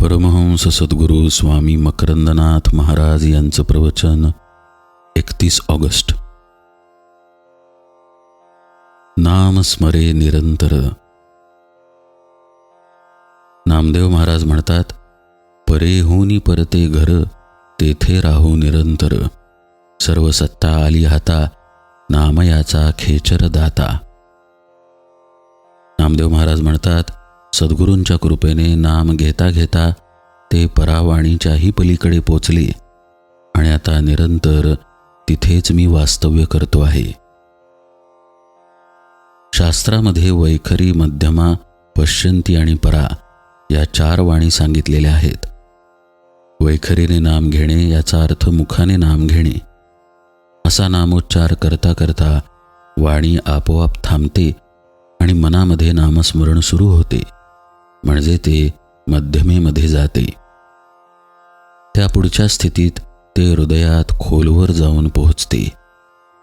परमहंस सद्गुरू स्वामी मकरंदनाथ महाराज यांचं प्रवचन एकतीस ऑगस्ट. नाम स्मरे निरंतर. नामदेव महाराज म्हणतात परे होनी परते घर तेथे राहू निरंतर. सर्व सत्ता आली हाता नामयाचा खेचर दाता. नामदेव महाराज म्हणतात सद्गुरूंच्या कृपेने नाम घेता घेता ते परावाणीच्याही पलीकडे पोचले. आणि आता निरंतर तिथेच मी वास्तव्य करतो आहे. शास्त्रामध्ये वैखरी मध्यमा पश्यंती आणि परा या चार वाणी सांगितलेल्या आहेत. वैखरीने नाम घेणे याचा अर्थ मुखाने नाम घेणे. असा नामोच्चार करता करता वाणी आपोआप थांबते आणि मनामध्ये नामस्मरण सुरू होते. म्हणजे ते मध्यमेमध्ये जाते. त्या पुढच्या स्थितीत ते हृदयात खोलवर जाऊन पोहोचते.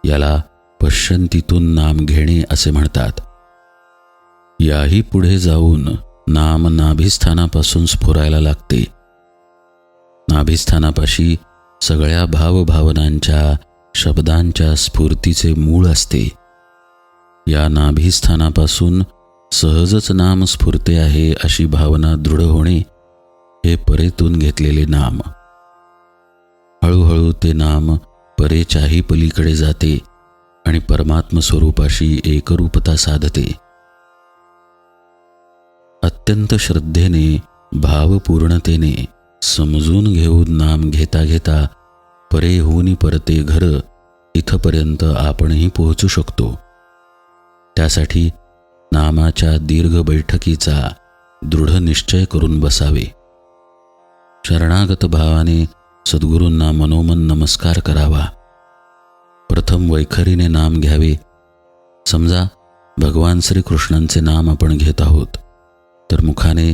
याला पश्यंतीतून नाम घेणे असे म्हणतात. याही पुढे जाऊन नाम नाभिस्थानापासून स्फुरायला लागते. नाभिस्थानापाशी सगळ्या भावभावनांच्या शब्दांच्या स्फूर्तीचे मूळ असते. या नाभिस्थानापासून सहजच नाम स्फूर्ते आहे अशी भावना दृढ होणे हे परेतून घेतलेले नाम. हळूहळू ते नाम परेच्याही पलीकडे जाते आणि परमात्म स्वरूपाशी एकरूपता साधते. अत्यंत श्रद्धेने भावपूर्णतेने समजून घेऊन नाम घेता घेता परे होऊन परते घर इथपर्यंत आपणही पोहोचू शकतो. त्यासाठी नामाच्या दीर्घ बैठकीचा दृढ निश्चय करून बसावे. शरणागत भावाने सद्गुरूंना मनोमन नमस्कार करावा. प्रथम वैखरीने नाम घ्यावे. समजा भगवान श्रीकृष्णांचे नाम आपण घेत आहोत तर मुखाने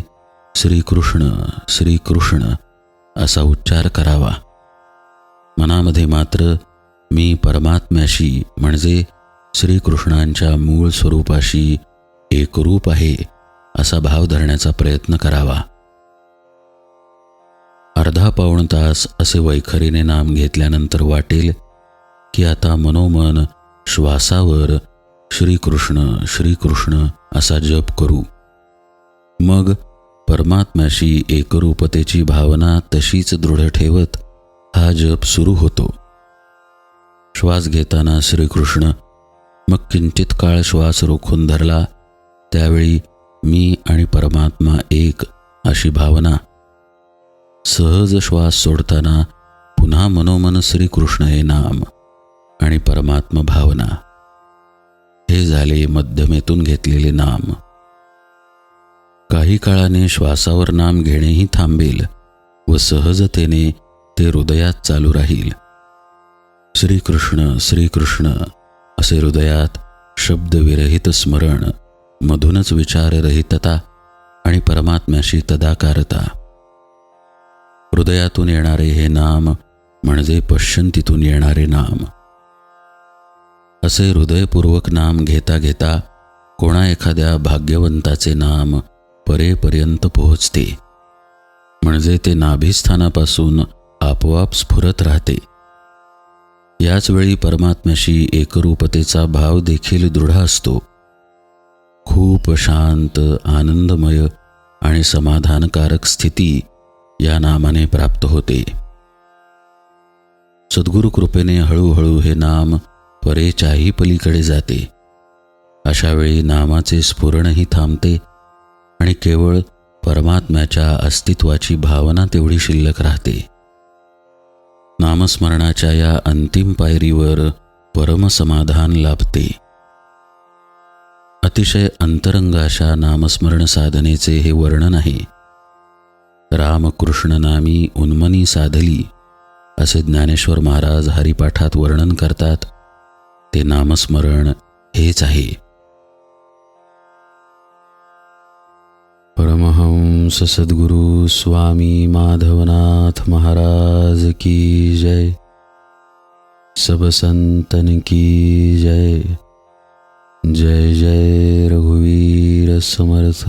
श्रीकृष्ण श्रीकृष्ण असा उच्चार करावा. मनामध्ये मात्र मी परमात्म्याशी म्हणजे श्रीकृष्णांच्या मूळ स्वरूपाशी एकरूप आहे असा भाव धरण्याचा प्रयत्न करावा. अर्धा पाऊण तास असे वैखरीने नाम घेतल्यानंतर वाटेल की आता मनोमन श्वासावर श्रीकृष्ण श्रीकृष्ण असा जप करू. मग परमात्म्याशी एकरूपतेची भावना तशीच दृढ ठेवत हा जप सुरू होतो. श्वास घेताना श्रीकृष्ण मग किंचित काळ श्वास रोखून धरला त्यावेळी मी आणि परमात्मा एक अशी भावना. सहज श्वास सोडताना पुन्हा मनोमन श्रीकृष्ण हे नाम आणि परमात्मा भावना. हे झाले मध्यमेतून घेतलेले नाम. काही काळाने श्वासावर नाम घेणेही थांबेल व सहजतेने ते हृदयात चालू राहील. श्रीकृष्ण श्रीकृष्ण असे हृदयात शब्दविरहित स्मरण मधूनच विचाररहितता आणि परमात्म्याशी तदाकारता. हृदयातून येणारे हे नाम म्हणजे पश्चंतीतून येणारे नाम. असे हृदयपूर्वक नाम घेता घेता कोणा एखाद्या भाग्यवंताचे नाम परेपर्यंत पोहोचते. म्हणजे ते नाभिस्थानापासून आपोआप स्फुरत राहते. याच वेळी परमात्म्याशी एकरूपतेचा भाव देखील दृढ असतो. खूप शांत आनंदमय आणि समाधानकारक स्थिती या नामाने प्राप्त होते. सद्गुरु कृपेने हळूहळू हे नाम परेच्याही पलीकडे जाते. अशावेळी नामाचे स्फुरणही थांबते आणि केवळ परमात्म्याच्या अस्तित्वाची भावना तेवढी शिल्लक राहते. नामस्मरणाच्या या अंतिम पायरीवर परमसमाधान लाभते. अतिशय अंतरंग अशा नामस्मरण साधनेचे हे वर्णन आहे. रामकृष्ण नामी उन्मनी साधली असे ज्ञानेश्वर महाराज हरिपाठात वर्णन करतात. ते नामस्मरण हेच आहे. परमहंस सद्गुरु स्वामी माधवनाथ महाराज की जय। सब संतन की जय। जय जय रघुवीर समर्थ।